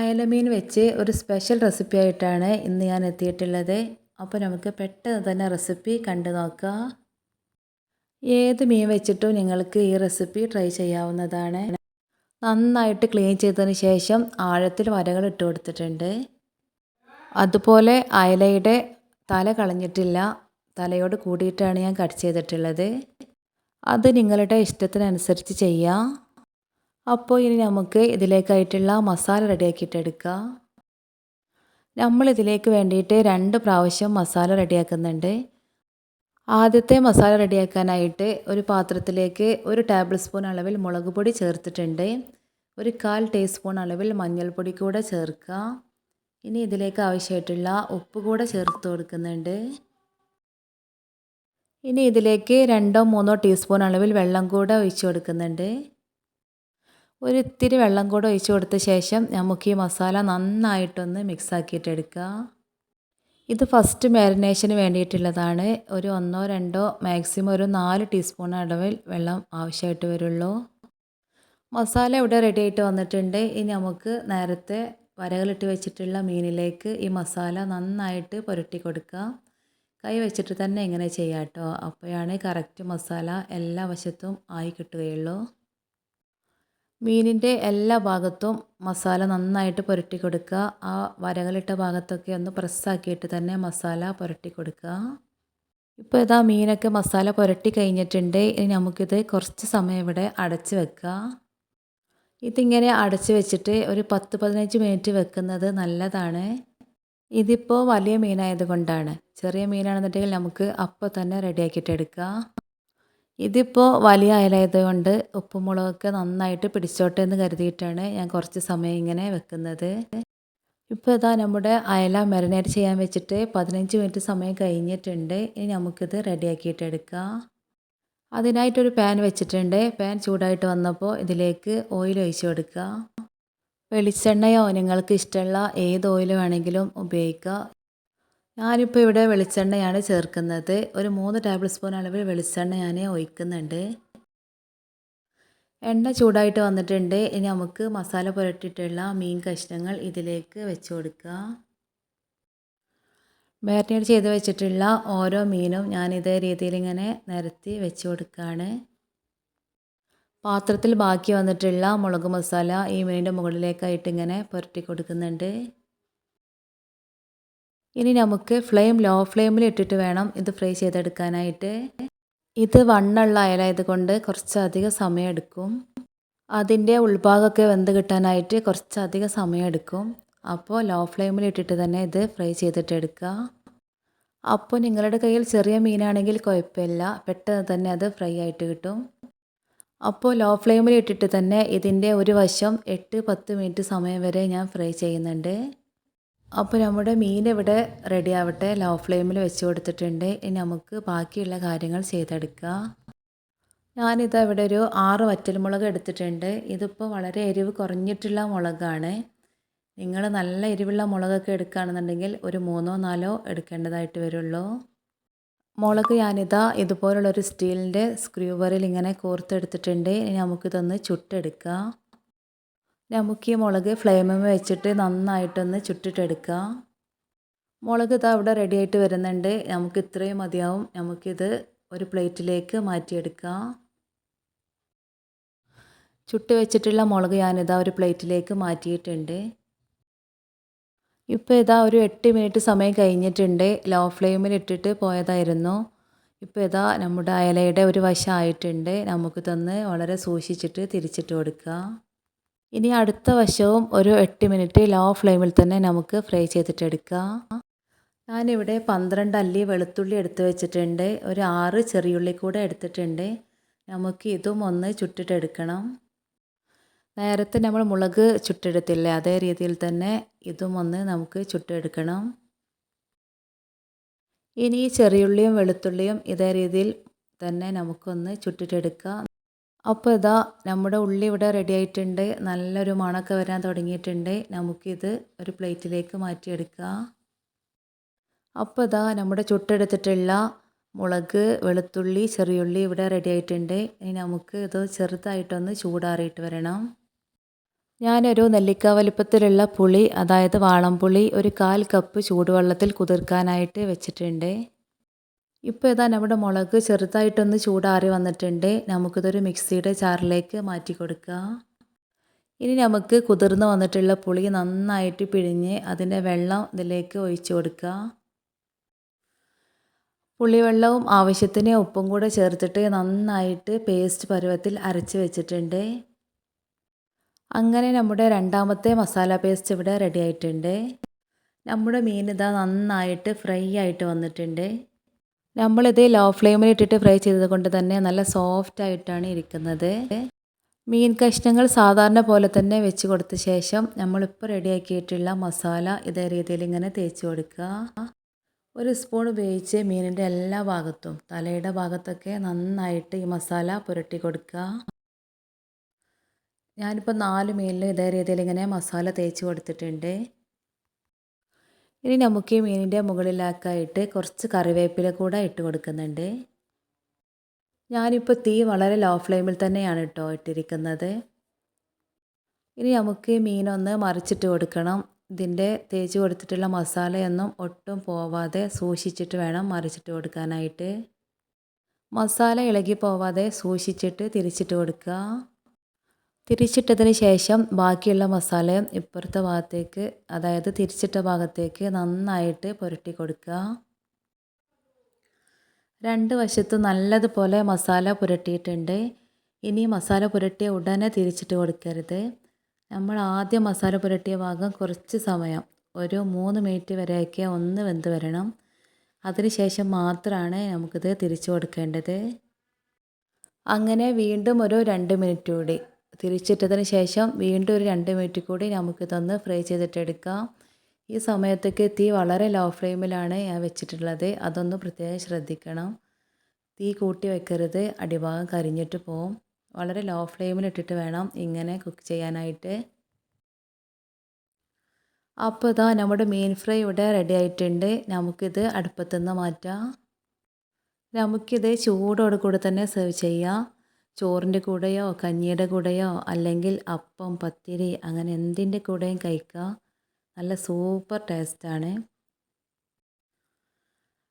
അയലമീൻ വെച്ച് ഒരു special recipe ആയിട്ടാണ് ഇന്ന് ഞാൻ എത്തിയിട്ടുള്ളത്. അപ്പോൾ നമുക്ക് പെട്ടെന്ന് തന്നെ റെസിപ്പി കണ്ടു നോക്കുക ഏത് മീൻ വെച്ചിട്ടും നിങ്ങൾക്ക് ഈ റെസിപ്പി ട്രൈ ചെയ്യാവുന്നതാണ്. നന്നായിട്ട് ക്ലീൻ ചെയ്തതിന് ശേഷം ആഴത്തിൽ വരകൾ ഇട്ട് കൊടുത്തിട്ടുണ്ട്. അതുപോലെ അയലയുടെ തല കളഞ്ഞിട്ടില്ല. തലയോട് കൂടിയിട്ടാണ് ഞാൻ കട്ട് ചെയ്തിട്ടുള്ളത്. അത് നിങ്ങളുടെ ഇഷ്ടത്തിനനുസരിച്ച് ചെയ്യാം. അപ്പോൾ ഇനി നമുക്ക് ഇതിലേക്കായിട്ടുള്ള മസാല റെഡിയാക്കിയിട്ടെടുക്കാം നമ്മൾ ഇതിലേക്ക് വേണ്ടിയിട്ട് രണ്ട് പ്രാവശ്യം മസാല റെഡിയാക്കുന്നുണ്ട്. ആദ്യത്തെ മസാല റെഡിയാക്കാനായിട്ട് ഒരു പാത്രത്തിലേക്ക് ഒരു ടേബിൾ സ്പൂൺ അളവിൽ മുളക് പൊടി ചേർത്തിട്ടുണ്ട്. ഒരു കാൽ ടീസ്പൂൺ അളവിൽ മഞ്ഞൾപ്പൊടി കൂടെ ചേർക്കുക. ഇനി ഇതിലേക്ക് ആവശ്യമായിട്ടുള്ള ഉപ്പ് കൂടെ ചേർത്ത് കൊടുക്കുന്നുണ്ട്. ഇനി ഇതിലേക്ക് രണ്ടോ മൂന്നോ ടീസ്പൂൺ അളവിൽ വെള്ളം കൂടെ ഒഴിച്ചു കൊടുക്കുന്നുണ്ട്. ഒരു ഇത്തിരി വെള്ളം കൂടെ ഒഴിച്ച് കൊടുത്ത ശേഷം നമുക്ക് ഈ മസാല നന്നായിട്ടൊന്ന് മിക്സാക്കിയിട്ടെടുക്കുക. ഇത് ഫസ്റ്റ് മാരിനേഷന് വേണ്ടിയിട്ടുള്ളതാണ്. ഒരു ഒന്നോ രണ്ടോ മാക്സിമം ഒരു നാല് ടീസ്പൂൺ അളവിൽ വെള്ളം ആവശ്യമായിട്ട് വരുള്ളൂ. മസാല ഇവിടെ റെഡി ആയിട്ട് വന്നിട്ടുണ്ട്. ഇനി നമുക്ക് നേരത്തെ വരകളിട്ട് വെച്ചിട്ടുള്ള മീനിലേക്ക് ഈ മസാല നന്നായിട്ട് പുരട്ടി കൊടുക്കുക കൈ വെച്ചിട്ട് തന്നെ ഇങ്ങനെ ചെയ്യാം കേട്ടോ അപ്പോഴാണ് കറക്റ്റ് മസാല എല്ലാ വശത്തും ആയി കിട്ടുകയുള്ളൂ. മീനിന്റെ എല്ലാ ഭാഗത്തും മസാല നന്നായിട്ട് പുരട്ടി കൊടുക്കുക ആ വരകളിട്ട ഭാഗത്തൊക്കെ ഒന്ന് പ്രസ്സാക്കിയിട്ട് തന്നെ മസാല പുരട്ടി കൊടുക്കുക ഇപ്പോൾ ഇതാ മീനൊക്കെ മസാല പുരട്ടി കഴിഞ്ഞിട്ടുണ്ട്. ഇനി നമുക്കിത് കുറച്ച് സമയം ഇവിടെ അടച്ച് വെക്കുക. ഇതിങ്ങനെ അടച്ച് വെച്ചിട്ട് ഒരു പത്ത് പതിനഞ്ച് മിനിറ്റ് വെക്കുന്നത് നല്ലതാണ്. ഇതിപ്പോൾ വലിയ മീനായതുകൊണ്ടാണ്. ചെറിയ മീനാണെന്നുണ്ടെങ്കിൽ നമുക്ക് അപ്പോൾ തന്നെ റെഡിയാക്കിയിട്ട് എടുക്കാം. ഇതിപ്പോൾ വലിയ അയലായതുകൊണ്ട് ഉപ്പും മുളകൊക്കെ നന്നായിട്ട് പിടിച്ചോട്ടെ എന്ന് കരുതിയിട്ടാണ് ഞാൻ കുറച്ച് സമയം ഇങ്ങനെ വെക്കുന്നത്. ഇപ്പോൾ ഇതാ നമ്മുടെ അയല മെറിനേറ്റ് ചെയ്യാൻ വെച്ചിട്ട് പതിനഞ്ച് മിനിറ്റ് സമയം കഴിഞ്ഞിട്ടുണ്ട്. ഇനി നമുക്കിത് റെഡിയാക്കിയിട്ട് എടുക്കാം. അതിനായിട്ടൊരു പാൻ വെച്ചിട്ടുണ്ട്. പാൻ ചൂടായിട്ട് വന്നപ്പോൾ ഇതിലേക്ക് ഓയിൽ ഒഴിച്ചു കൊടുക്കുക വെളിച്ചെണ്ണയോ നിങ്ങൾക്ക് ഇഷ്ടമുള്ള ഏത് ഓയിൽ വേണമെങ്കിലും ഉപയോഗിക്കുക ഞാനിപ്പോൾ ഇവിടെ വെളിച്ചെണ്ണയാണ് ചേർക്കുന്നത്. ഒരു മൂന്ന് ടേബിൾ സ്പൂൺ അളവിൽ വെളിച്ചെണ്ണ ഞാൻ ഒഴിക്കുന്നുണ്ട്. എണ്ണ ചൂടായിട്ട് വന്നിട്ടുണ്ട്. ഇനി നമുക്ക് മസാല പുരട്ടിയിട്ടുള്ള മീൻ കഷ്ണങ്ങൾ ഇതിലേക്ക് വെച്ച് കൊടുക്കുക മാരിനേറ്റ് ചെയ്ത് വെച്ചിട്ടുള്ള ഓരോ മീനും ഞാൻ ഇതേ രീതിയിൽ ഇങ്ങനെ നിരത്തി വെച്ച് കൊടുക്കുകയാണ് പാത്രത്തിൽ ബാക്കി വന്നിട്ടുള്ള മുളക് മസാല ഈ മീനിന്റെ മുകളിലേക്കായിട്ട് ഇങ്ങനെ പുരട്ടി കൊടുക്കുന്നുണ്ട്. ഇനി നമുക്ക് ഫ്ലെയിം ലോ ഫ്ലെയിമിൽ ഇട്ടിട്ട് വേണം ഇത് ഫ്രൈ ചെയ്തെടുക്കാനായിട്ട്. ഇത് വണ്ണുള്ള അയലായത് കൊണ്ട് കുറച്ചധികം സമയം എടുക്കും അതിന്റെ ഉൾഭാഗമൊക്കെ വെന്ത് കിട്ടാനായിട്ട് കുറച്ചധികം സമയം എടുക്കും അപ്പോൾ ലോ ഫ്ലെയിമിൽ ഇട്ടിട്ട് തന്നെ ഇത് ഫ്രൈ ചെയ്തിട്ട് എടുക്കുക അപ്പോൾ നിങ്ങളുടെ കയ്യിൽ ചെറിയ മീനാണെങ്കിൽ കുഴപ്പമില്ല. പെട്ടെന്ന് തന്നെ അത് ഫ്രൈ ആയിട്ട് കിട്ടും. അപ്പോൾ ലോ ഫ്ലെയിമിൽ ഇട്ടിട്ട് തന്നെ ഇതിന്റെ ഒരു വശം എട്ട് പത്ത് മിനിറ്റ് സമയം വരെ ഞാൻ ഫ്രൈ ചെയ്യുന്നുണ്ട്. അപ്പോൾ നമ്മുടെ മീൻ ഇവിടെ റെഡി ആവട്ടെ. ലോ ഫ്ലെയിമിൽ വെച്ച് കൊടുത്തിട്ടുണ്ട്. ഇനി നമുക്ക് ബാക്കിയുള്ള കാര്യങ്ങൾ ചെയ്തെടുക്കുക ഞാനിത് ഇവിടെ ഒരു ആറ് വറ്റൽമുളക് എടുത്തിട്ടുണ്ട്. ഇതിപ്പോൾ വളരെ എരിവ് കുറഞ്ഞിട്ടുള്ള മുളകാണ്. നിങ്ങൾ നല്ല എരിവുള്ള മുളകൊക്കെ എടുക്കുകയാണെന്നുണ്ടെങ്കിൽ ഒരു മൂന്നോ നാലോ എടുക്കേണ്ടതായിട്ട് വരുള്ളൂ. മുളക് ഞാനിതാ ഇതുപോലുള്ളൊരു സ്റ്റീലിന്റെ സ്ക്രൂവറിൽ ഇങ്ങനെ കോർത്തെടുത്തിട്ടുണ്ട്. ഇനി നമുക്കിതൊന്ന് ചുട്ടെടുക്കാം. നമുക്ക് ഈ മുളക് ഫ്ലെയിമിൽ വെച്ചിട്ട് നന്നായിട്ടൊന്ന് ചുട്ടിട്ടെടുക്കുക മുളക് ഇതാ ഇവിടെ റെഡി ആയിട്ട് വരുന്നുണ്ട്. നമുക്ക് ഇത്രയും മതിയാവും. നമുക്കിത് ഒരു പ്ലേറ്റിലേക്ക് മാറ്റിയെടുക്കാം. ചുട്ട് വെച്ചിട്ടുള്ള മുളക് ഞാനിതാ ഒരു പ്ലേറ്റിലേക്ക് മാറ്റിയിട്ടുണ്ട്. ഇപ്പോൾ ഇതാ ഒരു എട്ട് മിനിറ്റ് സമയം കഴിഞ്ഞിട്ടുണ്ട്. ലോ ഫ്ലെയിമിൽ ഇട്ടിട്ട് പോയതായിരുന്നു. ഇപ്പോൾ ഇതാ നമ്മുടെ അയലയുടെ ഒരു വശമായിട്ടുണ്ട് നമുക്കിതൊന്ന് വളരെ സൂക്ഷിച്ചിട്ട് തിരിച്ചിട്ട് കൊടുക്കാം. ഇനി അടുത്ത വശവും ഒരു എട്ട് മിനിറ്റ് ലോ ഫ്ലെയിമിൽ തന്നെ നമുക്ക് ഫ്രൈ ചെയ്തിട്ടെടുക്കാം. ഞാനിവിടെ പന്ത്രണ്ട് അല്ലി വെളുത്തുള്ളി എടുത്ത് വെച്ചിട്ടുണ്ട്. ഒരു ആറ് ചെറിയുള്ളി കൂടെ എടുത്തിട്ടുണ്ട്. നമുക്ക് ഇതും ഒന്ന് ചുട്ടിട്ടെടുക്കണം. നേരത്തെ നമ്മൾ മുളക് ചുട്ടെടുത്തില്ലേ അതേ രീതിയിൽ തന്നെ ഇതും ഒന്ന് നമുക്ക് ചുട്ടെടുക്കണം. ഇനി ഈ ചെറിയുള്ളിയും വെളുത്തുള്ളിയും ഇതേ രീതിയിൽ തന്നെ നമുക്കൊന്ന് ചുട്ടിട്ടെടുക്കാം. അപ്പോൾ ഇതാ നമ്മുടെ ഉള്ളി ഇവിടെ റെഡി ആയിട്ടുണ്ട്. നല്ലൊരു മണമൊക്കെ വരാൻ തുടങ്ങിയിട്ടുണ്ട്. നമുക്കിത് ഒരു പ്ലേറ്റിലേക്ക് മാറ്റിയെടുക്കുക അപ്പോൾ ഇതാ നമ്മുടെ ചുട്ടെടുത്തിട്ടുള്ള മുളക് വെളുത്തുള്ളി ചെറിയുള്ളി ഇവിടെ റെഡി ആയിട്ടുണ്ട്. ഇനി നമുക്ക് ഇത് ചെറുതായിട്ടൊന്ന് ചൂടാറിയിട്ട് വരണം. ഞാനൊരു നെല്ലിക്ക വലിപ്പത്തിലുള്ള പുളി അതായത് വാളംപുളി ഒരു കാൽ കപ്പ് ചൂടുവെള്ളത്തിൽ കുതിർക്കാനായിട്ട് വെച്ചിട്ടുണ്ട്. ഇപ്പോൾ ഇതാ നമ്മുടെ മുളക് ചെറുതായിട്ടൊന്ന് ചൂടാറി വന്നിട്ടുണ്ട്. നമുക്കിതൊരു മിക്സിയുടെ ചാറിലേക്ക് മാറ്റി കൊടുക്കാം. ഇനി നമുക്ക് കുതിർന്ന് വന്നിട്ടുള്ള പുളി നന്നായിട്ട് പിഴിഞ്ഞ് അതിന്റെ വെള്ളം ഇതിലേക്ക് ഒഴിച്ച് കൊടുക്കുക പുളിവെള്ളവും ആവശ്യത്തിന് ഉപ്പും കൂടെ ചേർത്തിട്ട് നന്നായിട്ട് പേസ്റ്റ് പരുവത്തിൽ അരച്ച് വെച്ചിട്ടുണ്ട്. അങ്ങനെ നമ്മുടെ രണ്ടാമത്തെ മസാല പേസ്റ്റ് ഇവിടെ റെഡി ആയിട്ടുണ്ട്. നമ്മുടെ മീൻ ഇതാ നന്നായിട്ട് ഫ്രൈ ആയിട്ട് വന്നിട്ടുണ്ട്. നമ്മളിത് ലോ ഫ്ലെയിമിൽ ഇട്ടിട്ട് ഫ്രൈ ചെയ്തത് കൊണ്ട് തന്നെ നല്ല സോഫ്റ്റ് ആയിട്ടാണ് ഇരിക്കുന്നത്. മീൻ കഷ്ണങ്ങൾ സാധാരണ പോലെ തന്നെ വെച്ച് കൊടുത്ത ശേഷം നമ്മളിപ്പോൾ റെഡിയാക്കിയിട്ടുള്ള മസാല ഇതേ രീതിയിൽ ഇങ്ങനെ തേച്ച് കൊടുക്കുക. ഒരു സ്പൂൺ ഉപയോഗിച്ച് മീനിന്റെ എല്ലാ ഭാഗത്തും തലയുടെ ഭാഗത്തൊക്കെ നന്നായിട്ട് ഈ മസാല പുരട്ടി കൊടുക്കുക. ഞാനിപ്പോൾ നാല് മീനിൽ ഇതേ രീതിയിൽ ഇങ്ങനെ മസാല തേച്ച് കൊടുത്തിട്ടുണ്ട്. ഇനി നമുക്ക് ഈ മീനിന്റെ മുകളിലാക്കായിട്ട് കുറച്ച് കറിവേപ്പില കൂടെ ഇട്ട് കൊടുക്കുന്നുണ്ട്. ഞാനിപ്പോൾ തീ വളരെ ലോ ഫ്ലെയിമിൽ തന്നെയാണ് കേട്ടോ ഇട്ടിരിക്കുന്നത്. ഇനി നമുക്ക് മീനൊന്ന് മറിച്ചിട്ട് കൊടുക്കണം. ഇതിന്റെ തേച്ച് കൊടുത്തിട്ടുള്ള മസാലയൊന്നും ഒട്ടും പോവാതെ സൂക്ഷിച്ചിട്ട് വേണം മറിച്ചിട്ട് കൊടുക്കാനായിട്ട്. മസാല ഇളകി പോവാതെ സൂക്ഷിച്ചിട്ട് തിരിച്ചിട്ട് കൊടുക്കുക. തിരിച്ചിട്ടതിന് ശേഷം ബാക്കിയുള്ള മസാലയും ഇപ്പുറത്തെ ഭാഗത്തേക്ക് അതായത് തിരിച്ചിട്ട ഭാഗത്തേക്ക് നന്നായിട്ട് പുരട്ടി കൊടുക്കുക. രണ്ട് വശത്തും നല്ലതുപോലെ മസാല പുരട്ടിയിട്ടുണ്ട്. ഇനി മസാല പുരട്ടിയ ഉടനെ തിരിച്ചിട്ട് കൊടുക്കരുത്. നമ്മൾ ആദ്യം മസാല പുരട്ടിയ ഭാഗം കുറച്ച് സമയം ഒരു മൂന്ന് മിനിറ്റ് വരെയൊക്കെ ഒന്ന് വെന്ത് വരണം. അതിനുശേഷം മാത്രമാണ് നമുക്കിത് തിരിച്ചു കൊടുക്കേണ്ടത്. അങ്ങനെ വീണ്ടും ഒരു രണ്ട് മിനിറ്റ് കൂടി. തിരിച്ചിട്ടതിന് ശേഷം വീണ്ടും ഒരു രണ്ട് മിനിറ്റ് കൂടി നമുക്കിതൊന്ന് ഫ്രൈ ചെയ്തിട്ടെടുക്കാം. ഈ സമയത്തൊക്കെ തീ വളരെ ലോ ഫ്ലെയിമിലാണ് ഞാൻ വെച്ചിട്ടുള്ളത്. അതൊന്ന് പ്രത്യേകം ശ്രദ്ധിക്കണം. തീ കൂട്ടി വെക്കരുത്. അടിഭാഗം കരിഞ്ഞിട്ട് പോവും. വളരെ ലോ ഫ്ലെയിമിലിട്ടിട്ട് വേണം ഇങ്ങനെ കുക്ക് ചെയ്യാനായിട്ട്. അപ്പോൾ ഇതാ നമ്മുടെ മീൻ ഫ്രൈ ഇവിടെ റെഡി ആയിട്ടുണ്ട്. നമുക്കിത് അടുപ്പത്തുനിന്ന് മാറ്റാം. നമുക്കിത് ചൂടോടുകൂടി തന്നെ സെർവ് ചെയ്യാം. ചോറിന്റെ കൂടെയോ കഞ്ഞിയുടെ കൂടെയോ അല്ലെങ്കിൽ അപ്പം പത്തിരി അങ്ങനെ എന്തിന്റെ കൂടെയും കഴിക്കുക. നല്ല സൂപ്പർ ടേസ്റ്റാണ്.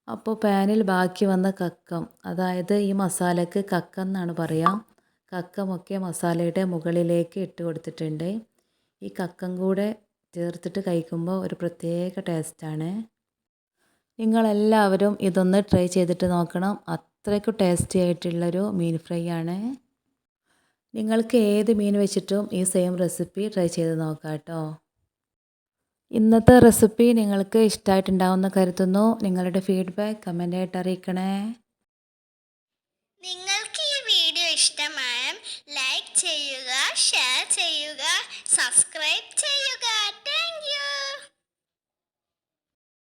അപ്പോൾ പാനിൽ ബാക്കി വന്ന കക്കം അതായത് ഈ മസാലയ്ക്ക് കക്കം എന്നാണ് പറയുക കക്കമൊക്കെ മസാലയുടെ മുകളിലേക്ക് ഇട്ട് കൊടുത്തിട്ടുണ്ട്. ഈ കക്കം കൂടെ ചേർത്തിട്ട് കഴിക്കുമ്പോൾ ഒരു പ്രത്യേക ടേസ്റ്റാണ്. നിങ്ങളെല്ലാവരും ഇതൊന്ന് ട്രൈ ചെയ്തിട്ട് നോക്കണം. അത്രയ്ക്ക് ടേസ്റ്റി ആയിട്ടുള്ളൊരു മീൻ ഫ്രൈ ആണ്. നിങ്ങൾക്ക് ഏത് മീൻ വെച്ചിട്ടും ഈ സെയിം റെസിപ്പി ട്രൈ ചെയ്ത് നോക്കാം കേട്ടോ ഇന്നത്തെ റെസിപ്പി നിങ്ങൾക്ക് ഇഷ്ടമായിട്ടുണ്ടാവുമെന്ന് കരുതുന്നു. നിങ്ങളുടെ ഫീഡ്ബാക്ക് കമന്റായിട്ട് അറിയിക്കണേ. നിങ്ങൾക്ക്